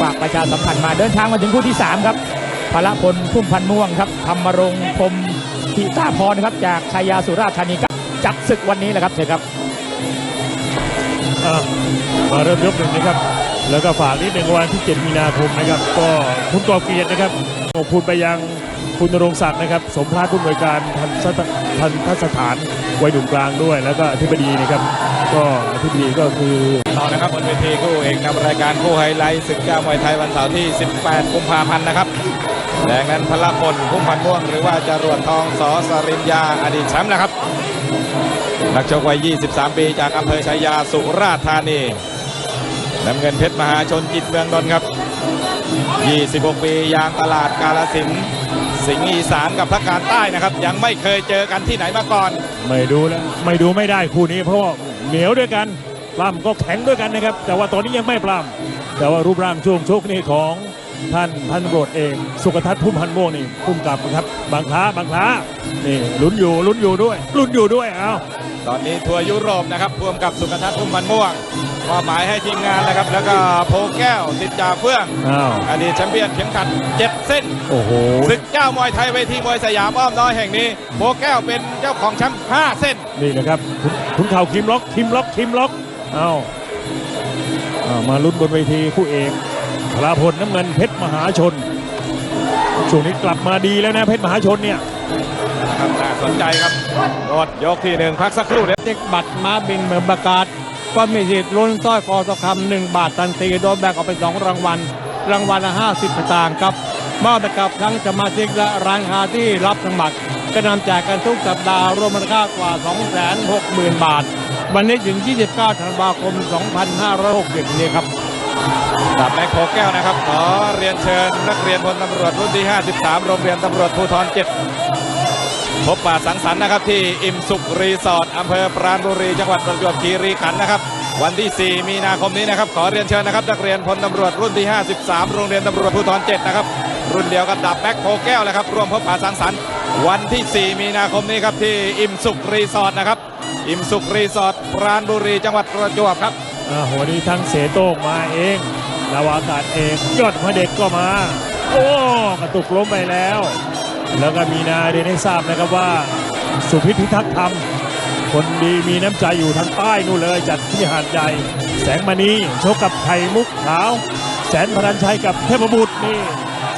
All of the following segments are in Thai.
ฝากประชาสัมพันธ์มาเดินทางมาถึงคู่ที่ 3 ครับพละพลพุ่มพันม่วงครับธรรมรงพรมทิตาพรครับจากชายาสุราธานีครับจับศึกวันนี้แหละครับเชิญครับมาเริ่มยกหนึ่งนะครับ แล้วก็ฝากนิดหนึ่งวันที่ 7 มีนาคมนะครับ ก็คุณกอบเกียรตินะครับขอบคุณไปยัง คุณนรงศักดิ์นะครับสมภารผู้อำนวยการทันทันทสถานวัยหนุ่มกลางด้วย แล้วก็อธิบดีนะครับ ก็อธิบดีก็คือต่อนะครับบนเวทีคู่เอกนำรายการคู่ไฮไลท์ศึกเจ้ามวยไทยวันเสาร์ที่ 18 กุมภาพันธ์นะครับแดงนั้นพละพลพุ่มพันม่วงหรือว่าจรวดทองสอสริญญาอดีตแชมป์นะครับนักชกวัย 23 ปีจากอำเภอชัยาสุราษฎร์ธานีน้ำเงินเพชรมหาชนจิตเมืองนนท์ครับ 26 ปียางตลาดกาลสิน สิงห์อีสานกับภาคการใต้นะครับ ยังไม่เคยเจอกันที่ไหนมาก่อน ไม่ดูแล้วไม่ดูไม่ได้คู่นี้เพราะว่าเหนียวด้วยกันปล้ำก็แข็งด้วยกันนะครับ แต่ว่าตอนนี้ยังไม่ปล้ำแต่ว่ารูปร่างช่วงชกนี่ของท่านพันตำรวจเองสุกทัศน์พุ่มพันธ์ม่วงนี่พุ่มกับนะครับบางคล้าบางคล้านี่ลุ้นอยู่ลุ้นอยู่ด้วยลุ้นอยู่ด้วยเอาตอนนี้ทัวร์ยุโรปนะครับพ่วงกับสุขทัศน์พุ่มพันธ์ม่วง มอบหมายให้ทีมงานนะครับ แล้วก็โพแก้วติดจ่าเฟื่องอ้าว อดีตแชมเปี้ยนเข็มขัดเจ็ดเส้น โอ้โห ศึกเจ้ามวยไทยเวทีมวยสยามอ้อมน้อยแห่งนี้โพแก้วเป็นเจ้าของแชมป์ห้าเส้น นี่นะครับคุณคุณเข่าคิมล็อกคิมล็อกคิมล็อกเอาเอามาลุ้นบนเวทีคู่เอกพลาพลน้ำเงินเพชรมหาชน ช่วงนี้กลับมาดีแล้วนะเพชรมหาชนเนี่ยนะครับน่าสนใจครับโดดยกที่หนึ่งพักสักครู่เดี๋ยว เด็กบัตรม้าบินเหมือนประกาศ ก็มีสิทธิ์ลุ้นสร้อยคอทองคำหนึ่งบาททันทีโดยแบ่งออกเป็นสองรางวัล รางวัลละห้าสิบสตางค์ครับมอบให้กับทั้งสมาชิกและร้านค้าที่รับสมัครก็นำแจกกันทุกสัปดาห์รวมมูลค่ากว่า 260,000 บาท วันนี้ถึง 29 ธันวาคม 2560 นี้ครับดับแม็กโพแก้วนะครับ ขอเรียนเชิญนักเรียนพลตำรวจรุ่นที่ 53 โรงเรียนตำรวจภูธร 7 พบป่าสังสรรค์นะครับที่อิ่มสุขรีสอร์ทอำเภอปราณบุรีจังหวัดประจวบคีรีขันธ์นะครับ วันที่ 4 มีนาคมนี้นะครับ ขอเรียนเชิญนะครับนักเรียนพลตำรวจรุ่นที่ 53 โรงเรียนตำรวจภูธร7นะครับรุ่นเดียวกับดับแบ็คโพแก้วเลยครับร่วมพบป่าสังสรรค์วันที่ 4 มีนาคมนี้ครับที่อิ่มสุขรีสอร์ทนะครับอิ่มสุขรีสอร์ทปราณบุรีจังหวัดประจวบครับอ่าวันนี้ทั้งเสโต้งมาเองนาวากาศเองยอดพระเด็กก็มา โอ้กระตุกล้มไปแล้ว แล้วก็มีนาเรียนให้ทราบนะครับว่าสุพิษพิทักษ์ธรรม คนดีมีน้ำใจอยู่ทางใต้นู่นเลยจัดที่หาดใหญ่ แสงมณีชกกับไข่มุกขาว แสนพลันชัยกับเทพบุตรนี่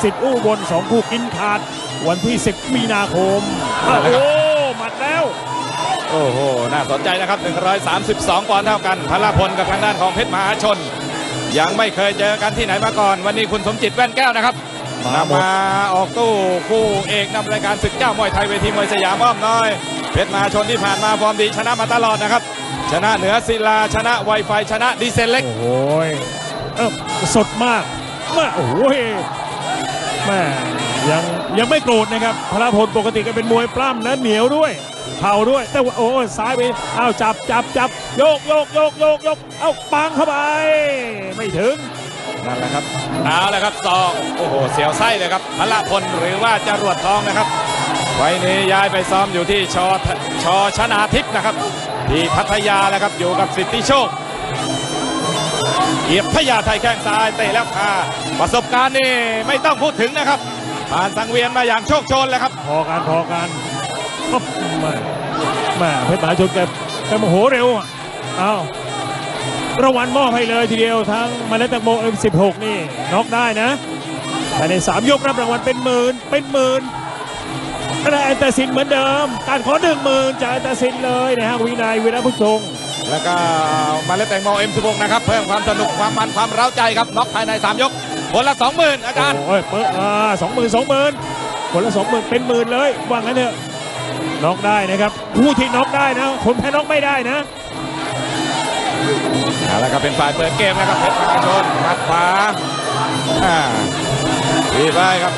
สิทธิ์อู้บนสองคู่กินขาด วันที่ 10 มีนาคมอ้าวโอ้หมัดแล้ว โอ้โห น่าสนใจนะครับ 132 ปอนด์เท่ากันพลพลกับทางด้านของเพชรมหาชน ยังไม่เคยเจอกันที่ไหนมาก่อน วันนี้คุณสมจิตแว่นแก้วนะครับ มาหมดนำมาออกตู้คู่เอกนำรายการศึกเจ้ามวยไทยเวทีมวยสยามอ้อมน้อยเพชรมหาชนที่ผ่านมาฟอร์มดีชนะมาตลอดนะครับ ชนะเหนือศิลาชนะไวไฟชนะดีเซลเล็ก โอ้โหยเออสดมากแม่โอ้โหยแม่ยังยังไม่โกรธนะครับพลพลปกติก็เป็นมวยปล้ำนะเหนียวด้วยเข่าด้วย แต่ว่าโอ้ยซ้ายไปอ้าวจับจับจับโยกโยกโยกโยกโยกเอ้าปังเข้าไป ไม่ถึง นั่นแหละครับเอาละครับซองโอ้โหเสียวไส้เลยครับพละพลหรือว่าจรวดทองนะครับไว้นี้ย้ายไปซ้อมอยู่ที่ชอชอชนาทิพย์นะครับ ที่พัทยาแล้วครับอยู่กับสิทธิโชคเกียบพยาไทยแข้งซ้ายเตะแล้วคาประสบการณ์นี่ไม่ต้องพูดถึงนะครับผ่านสังเวียนมาอย่างโชคโชนแล้วครับพอกันพอกันอ๊อบแม่แม่เพชรมหาชนแกแกโมโหเร็วอะอ้าว รางวัลมอบให้เลยทีเดียวทั้งมาเลตแตงโม M16 นี่น็อกได้นะภายใน 3 ยกรับรางวัลเป็นหมื่นเป็นหมื่นแต่แอนตาซินเหมือนเดิม การขอหนึ่งหมื่นจากแอนตาซินเลยนะฮะวินัยวีระพุทธงแล้วก็มาเล่นแตงโม M16 นะครับ เพิ่มความสนุกความมันความเร้าใจครับน็อกภายใน 3 ยกคนละ 20,000 อาจารย์โอ้ยเปิดอ่าสองหมื่นสองหมื่นคนละสองหมื่นเป็นหมื่นเลยว่างั้นเถอะน็อกได้นะครับผู้ที่น็อกได้นะคนแพ้น็อกไม่ได้นะ เอาละครับเป็นฝ่ายเปิดเกมนะครับเพชรมหาชนหมัดขวาอ่าทีไปครับ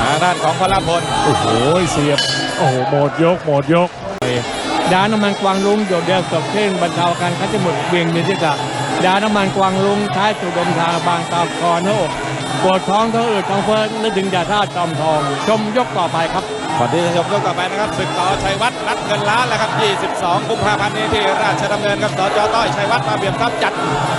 ทางด้านของพลพลโอ้โหเสียบโอ้โหหมดยกหมดยกยาน้ำมันกวางลุงโดดเดี่ยวสดชื่นบรรเทาอาการคัดจมูกเวียงเวียนศีรษะยาน้ำมันกวางลุงใช้สูดดมทาบางตาคอหน้าอก ปวดท้องท้องอืดท้องเฟ้อนึกถึงยาธาตุจอมทอง ชมยกต่อไปครับก่อนที่จะชมยกต่อไปนะครับศึกต่อชัยวัฒน์นัดเงินล้านแล้วครับ 22 กุมภาพันธ์นี้ที่ราชดำเนินครับสจต้อยชัยวัฒน์มาเบียบครับจัด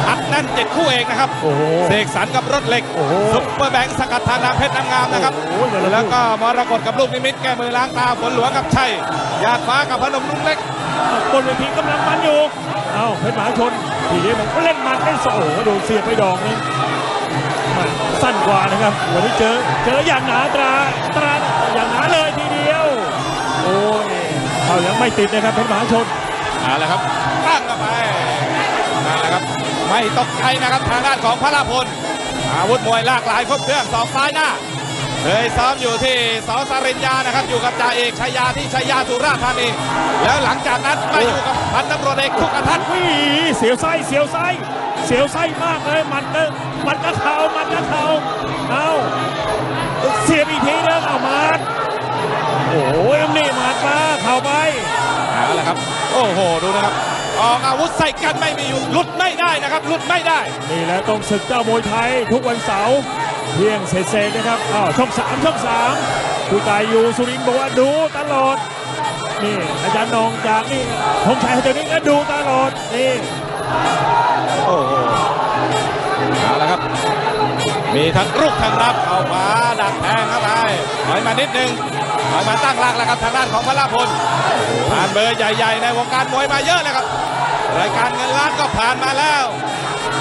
อัดแน่นเจ็ดคู่เอกนะครับโอ้โหเสกสรรกับรถเหล็กโอ้โหซุปเปอร์แบงค์สกัดทางน้ำเพชรน้ำงามนะครับโอ้โหแต่ละแล้วก็มรกตกับลูกนิมิตแก้มือล้างตาฝนหลวงกับชัยหยาดฟ้ากับพนมลุงเล็กบนเวทีกำลังมันอยู่ เอ้าเพชรมหาชนทีนี้มันเล่นมันเล่นโซ่โดนเสียบไปดอกนึงมา สั้นกว่านะครับ วันนี้เจอเจออย่างหนาตราตราอย่างหนาเลยทีเดียว โอ้ยเขายังไม่ติดนะครับเพชรมหาชนเอาละครับตั้งเข้าไปนั่นแหละครับ ไม่ตกใจนะครับทางด้านของพระราพล อาวุธมวยหลากหลายครบเครื่องสองซ้ายหน้าเคยซ้อมอยู่ที่สอสริญญานะครับ อยู่กับจ่าเอกชายาที่ชายาสุราษฎร์ธานีแล้วหลังจากนั้นมาอยู่กับพันตำรวจเอกทุกทัศน์วิ่เสียวไส้เสียวไส้เสียวไส้มากเลยมันก็ มันก็เข่ามันก็เข่าเอาเสียบอีกทีนึงเอามันโอ้ยนี่มาดมาเข่าไปเอาละครับ โอ้โหดูนะครับออกอาวุธใส่กันไม่มีหยุดหลุดไม่ได้นะครับหลุดไม่ได้ นี่แหละต้องศึกเจ้ามวยไทยทุกวันเสาร์เที่ยงเศษๆนะครับอ้าวช่องสามช่องสามผู้กายอยู่สุรินทร์บอกว่าดูตลอดนี่อาจารย์นองจากนี่ธงชัยเจ้านี้ก็ดูตลอดนี่โอ้โห เอาละครับ มีทั้งรุกทั้งรับเข้าขวาดักแทงเข้าไปถอยมานิดนึงถอยมาตั้งหลักแล้วครับทางด้านของพระราพลผ่านเบอร์ใหญ่ๆ ในวงการมวยมาเยอะเลยครับ รายการเงินล้านก็ผ่านมาแล้ว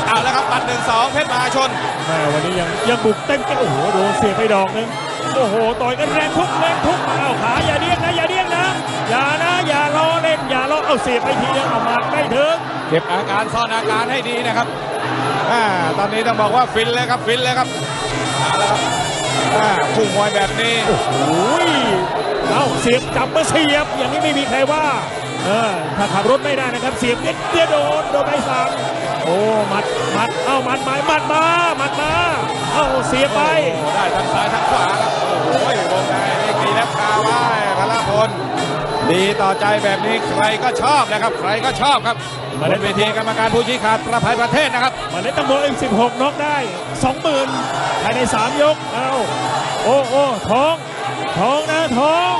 เอาละครับปัดหนึ่งสองเพชรมหาชนแม่วันนี้ยังยังบุกเต็มแกโอ้โหโดนเสียบไปดอกนึงโอ้โหต่อยกันแรงทุกแรงทุกอ้าวขาอย่าเดี้ยงนะอย่าเดี้ยงนะอย่านะอย่ารอเล่นอย่ารอเอาเสียบไปทีนึงเอามาไม่ถึงเก็บอาการซ่อนอาการให้ดีนะครับอ่า ตอนนี้ต้องบอกว่าฟินเลยครับฟินเลยครับเอาละครับอ่าคู่มวยแบบนี้โอ้ยเอาเสียบจับมาเสียบอย่างนี้ไม่มีใครว่าเออถ้าขับรถไม่ได้นะครับ เสียบเด็ดเดียวโดนโดนไปสามโอ้มัดมัดเอามัดไม้มัดมามัดมาเอาเสียบไปโอ้ได้ทั้งซ้ายทั้งขวาครับโอ้ยวงในนี่กีแล้วคาไว้พละพล ดีต่อใจแบบนี้ใครก็ชอบนะครับ ใครก็ชอบครับมาเล่นเวทีกรรมการผู้ชี้ขาดประภัยประเทศนะครับมาเล่นตะโมเอ็มสิบหกน็อกได้สองหมื่นภายในสามยกเอาโอ้โอ้ท้องท้องนะท้อง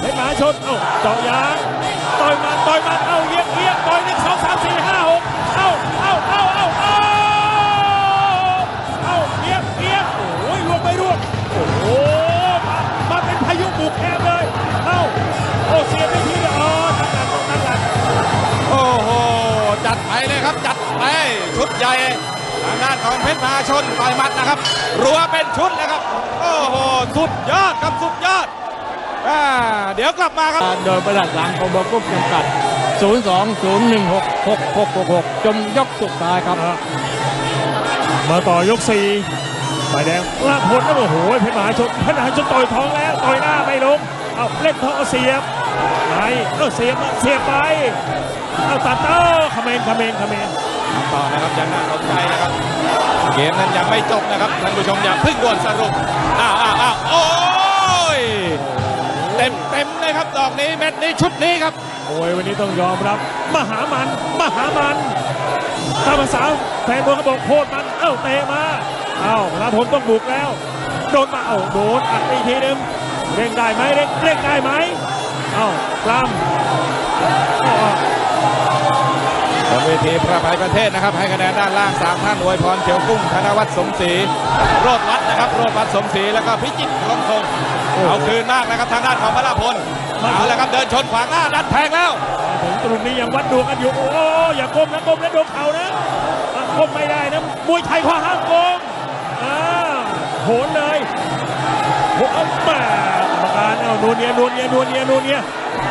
เพชรมาชนเอาเจาะยางต่อยมันต่อยมันเอาเยียงเยียงต่อยหนึ่งสองสามสี่ห้า ใหญ่ทางด้านของเพชรมหาชนต่อยหมัดนะครับ รัวเป็นชุดนะครับ โอ้โห สุดยอดครับสุดยอดอ่าเดี๋ยวกลับมาครับ โดยบริษัทหลังของบกุ๊ปจำกัด 020166666 จนยกสุดท้ายครับ มาต่อยกสี่ฝ่ายแดงลากพลนะโอ้โหเพชรมหาชนเพชรมหาชนต่อยท้องแล้วต่อยหน้าไม่ลง เอาเล่นท้องเอาเสียบไหนเออเสียบเสียบไป เอาตัดเต้าคอมเมนคอมเมนคอมเมนต่ อนะครับยังน่าสนใจนะครับ เกมนั้นยังไม่จบนะครับท่านผู้ชมอย่าเพึ่งด่วนสรุปอ้าวอ้าวอ้าวโอ้ยเต็มเต็มเลยครับดอกนี้เม็ดนี้ชุดนี้ครับโอ้ยวันนี้ต้องยอมรับ มหามันมหามันตามภาษาแฟนบอลเขาบอกโคตรมันเอ้าเตะมาเอ้าพลาพลต้องบุกแล้วโดนมาเอ้าโดนอัดอีกทีหนึงเร่งได้ไหมเร่งเร่งได้ไหมเอ้ากล้ำเอาเอ บนเวทีประภัยประเทศนะครับ ให้คะแนนด้านล่างสามท่านอวยพรเขียวกุ้งธนวัฒน์สมศรีโรดวัดนะครับโรดวัดสมศรีแล้วก็พิจิตรลมคงเอาคืนมากนะครับทางด้านของพระราพลเอาแล้วครับเดินชนขวางหน้าดันแทงแล้วถึงตรงนี้ยังวัดดวงกันอยู่โอ้อย่าก้มนะก้มนะโดนเข่านะอ่ก้มไม่ได้นะมวยไทยข้อห้ามก้มอ่าโหนเลยโหนแม่กรรมการเอานวลเนียนวลเนียนวลเนียนวลเนีย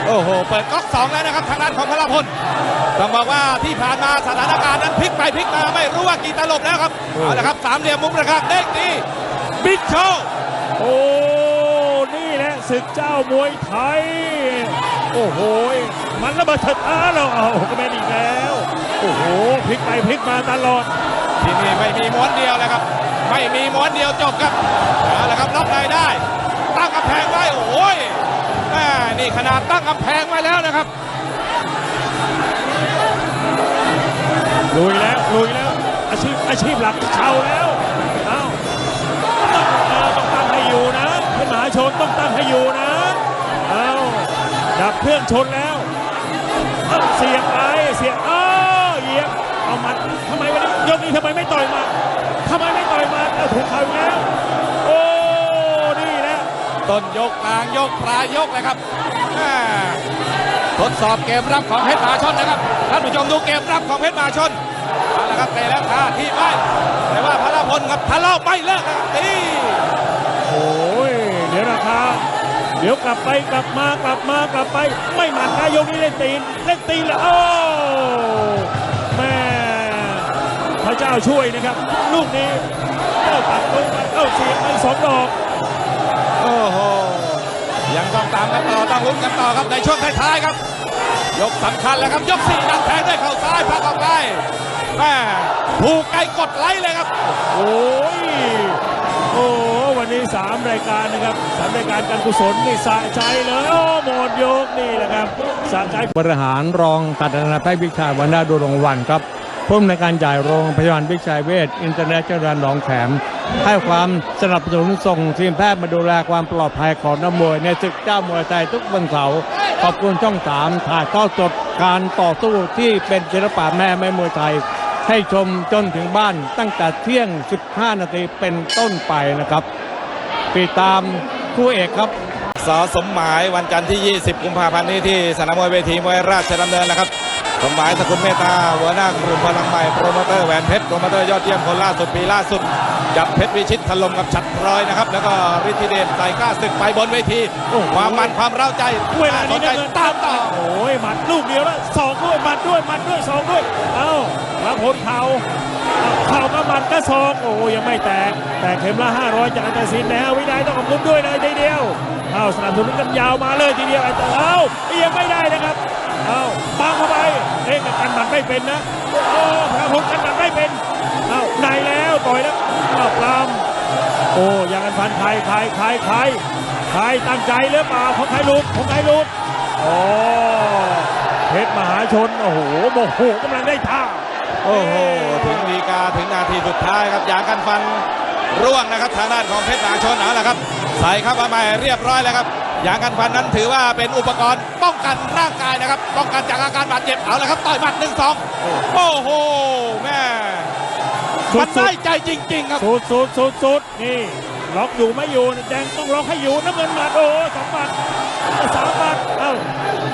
โอ้โห เปิดก๊อกสองแล้วนะครับทางด้านของพระราพลต้องบอกว่าที่ผ่านมาสถานการณ์นั้นพลิกไปพลิกมาไม่รู้ว่ากี่ตลบแล้วครับเอาละครับสามเหลี่ยมมุมนะครับเด้งดีบิ๊กโชว์โอ้นี่แหละศึกเจ้ามวยไทย โอ้โหมันระเบิดเถิดอ้าเราเอาก็แม่นอีกแล้ว โอ้โหพลิกไปพลิกมาตลอดที่นี่ไม่มีม้วนเดียวเลยครับ ไม่มีม้วนเดียวจบครับเอาละครับรับในได้ตั้งกำแพงไว้โอ้ยแม่นี่ขนาดตั้งกำแพงไว้แล้วนะครับ ลุยแล้วลุยแล้ว อาชีพอาชีพหลักเข่าแล้วเอ้าต้องต้องตั้งให้อยู่นะเพชรมหาชนต้องตั้งให้อยู่นะเอ้าดับเครื่องชนแล้วเสียบไปเสียบอ้าวเหยียบเอามันทำไมวันนี้ยกนี้ทำไมไม่ต่อยมาทำไมไม่ต่อยมาเอาถูกเข่าแล้ว ต้นยกกลางยกปลายยกเลยครับทดสอบเกมรับของเพชรมาชนนะครับท่านผู้ชมดูเกมรับของเพชรมาชนมาแล้วครับเตะแล้วท่าที่ไม่แต่ว่าพระพลครับทะเลาะไม่เลิกนะครับตีโอ้ยเดี๋ยวนะครับเดี๋ยวกลับไปกลับมากลับมากลับไป ไม่หมัดนายกนี่เล่นตีนเล่นตีนแล้วโอ้แม่พระเจ้าช่วยนะครับ ลูกนี้เข้าตัดลงไปเข้าเสียบไปสองดอก โอ้โหยังต้องตามกันต่อต้องลุ้นกันต่อครับในช่วงท้ายๆครับ ยกสำคัญแล้วครับยกสี่ดักแทงด้วยเข่าซ้ายพักออกไปแม่ถูกไกลกดไลค์เลยครับ โอ้ยโอ้วันนี้ 3 รายการนะครับสามรายการการกุศลนี่สะใจเลยโอ้หมดยกนี่แหละครับสะใจบริหารรองตัดนาแพทย์วิชาวันนาดูรงวันครับผู้อำนวยการใหญ่โรงพยาบาลวิชัยเวชอินเตอร์เนชั่นแนลหนองแขม ให้ความสนับสนุนส่งทีมแพทย์มาดูแลความปลอดภัยของนักมวยในศึกเจ้ามวยไทยทุกวันเสาร์ขอบคุณช่องสามถ่ายทอดสดการต่อสู้ที่เป็นศิลปะแม่ไม่มวยไทย ให้ชมจนถึงบ้านตั้งแต่เที่ยง 15 นาทีเป็นต้นไปนะครับติดตามคู่เอกครับสอสมหมายวันจันทร์ที่ 20 กุมภาพันธ์นี้ที่สนามมวยเวทีมวยราชดำเนินนะครับ สมหมายสกุลเมตตาหัวหน้ากลุ่มพลังใหม่โปรโมเตอร์แหวนเพชรโปรโมเตอร์ยอดเยี่ยมคนล่าสุดปีล่าสุด จับเพชรวิชิตถล่มกับฉัดรอยนะครับ แล้วก็ฤทธิเดชใส่ก้าศึกไปบนเวทีความมันความเร้าใจเวลานี้สนใจน้ำเงินตามต่อโอ้ยหมัดลูกเดียวแล้วสองด้วยหมัดด้วยหมัดด้วยสองด้วย เอ้าพระพลเข่าเข่าก็หมัดก็สองโอ้ยังไม่แตกแต่เข็มละ500 จากอาจารย์ศิลป์แล้ววินัยต้องขอบคุณด้วยเลยทีเดียวเอ้าสนับสนุนกันยาวมาเลยทีเดียวไอ้ตัวเอ้ายังไม่ได้นะครับเอ้าปังเข้าไปเอ๊ะกันหมัดไม่เป็นนะโอ้พระพลกันหมัดไม่เป็นเอ้าในแล้ว ต่อยแล้วเอาปรามโอ้ยังกันฟันใครใครใครใครใครตั้งใจหรือเปล่าของใครลุดของใครลุดโอ้เพชรมหาชนโอ้โหโมโหกำลังได้ท่าโอ้โหถึงดีกาถึงนาทีสุดท้ายครับยางกันฟันร่วงนะครับทางด้านของเพชรมหาชนเอาละครับ ใส่เข้ามาใหม่เรียบร้อยแล้วครับยางกันฟันนั้นถือว่าเป็นอุปกรณ์ป้องกันร่างกายนะครับ ป้องกันจากอาการบาดเจ็บเอาละครับต่อยหมัดหนึ่งสองโอ้โหแม่ สุมันดได้ใจจริง ๆ ครับสุดสุดสุดสุดนี่ล็อกอยู่ไม่อยู่แดงต้องล็อกให้อยู่น้ำเงินหมัดโอ้สองหมัดสามหมัดเอ้า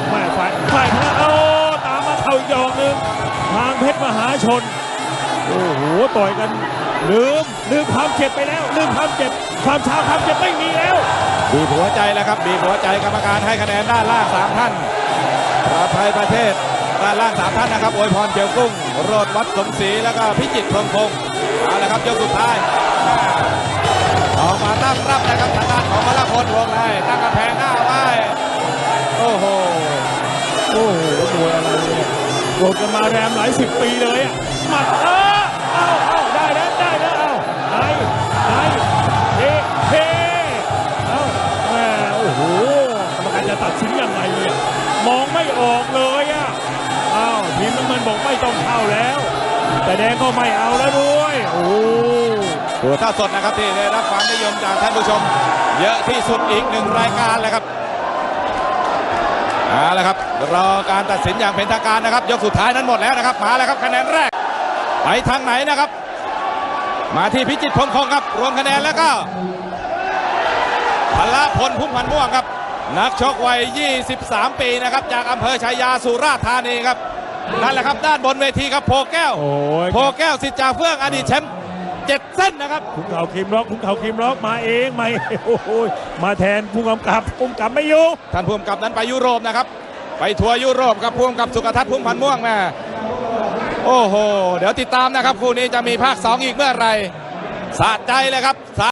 แม่ฝ่ายฝ่ายชนะโอ้ตามมาเข่าอีกดอกหนึ่งทางเพชรมหาชนโอ้โหต่อยกันลืมลืมความเจ็บไปแล้วลืมความเจ็บความช้าความเจ็บไม่มีแล้วบีบหัวใจแล้วครับบีบหัวใจกรรมการให้คะแนนด้านล่างสามท่านปราภัยประเทศด้านล่างสามท่านนะครับอวยพรเจียวกุ้งโรดวัดสมศรีแล้วก็พิจิตรพรหมพงศ์ เอาละครับยกสุดท้ายออกมาตั้งรับนะครับทางด้านของพลพลวงในตั้งกระแพงหน้าไว้โอ้โหโอ้โหมวยอะไรเนี่ยโดดกันมาแรมหลายสิบปีเลยอะหมัดเออเอาเอาได้แล้วได้แล้วเอาไหนไหนเฮเฮเอาแม่โอ้โหกรรมการจะตัดสินยังไงเนี่ยมองไม่ออกเลยอะอ้าวทีมน้ำเงินบอกไม่ต้องเข้าแล้ว แต่แดงก็ไม่เอาแล้วด้วยโอ้โหตัวท่าสดนะครับที่ได้รับความนิยมจากท่านผู้ชม เยอะที่สุดอีกหนึ่งรายการเลยครับเอาละครับรอการตัดสินอย่างเป็นทางการนะครับ ยกสุดท้ายนั้นหมดแล้วนะครับ มาแล้วครับคะแนนแรก ไปทางไหนนะครับ มาที่พิจิตรพรมคงครับ รวมคะแนนแล้วก็พละพลพุ่มพันม่วงครับ นักชกวัย 23 ปีนะครับ จากอำเภอชายาสุราษฎร์ธานีครับ นั่นแหละครับด้านบนเวทีครับโพแก้ว โอ้ยโพแก้วสิทธิ์จ่าเฟื่องอดีตแชมป์เจ็ดเส้นนะครับ คุกเข่าคิมล็อกคุกเข่าคิมล็อกมาเองมาเองโอ้โหมาแทนผู้กำกับผู้กำกับไม่อยู่ ท่านผู้กำกับนั้นไปยุโรปนะครับ ไปทัวร์ยุโรปกับผู้กำกับสุกทัศน์พุ่มพันธ์ม่วงแม่โอ้โห เดี๋ยวติดตามนะครับ คู่นี้จะมีภาค 2 อีกเมื่อไหรสะใจเลยครับ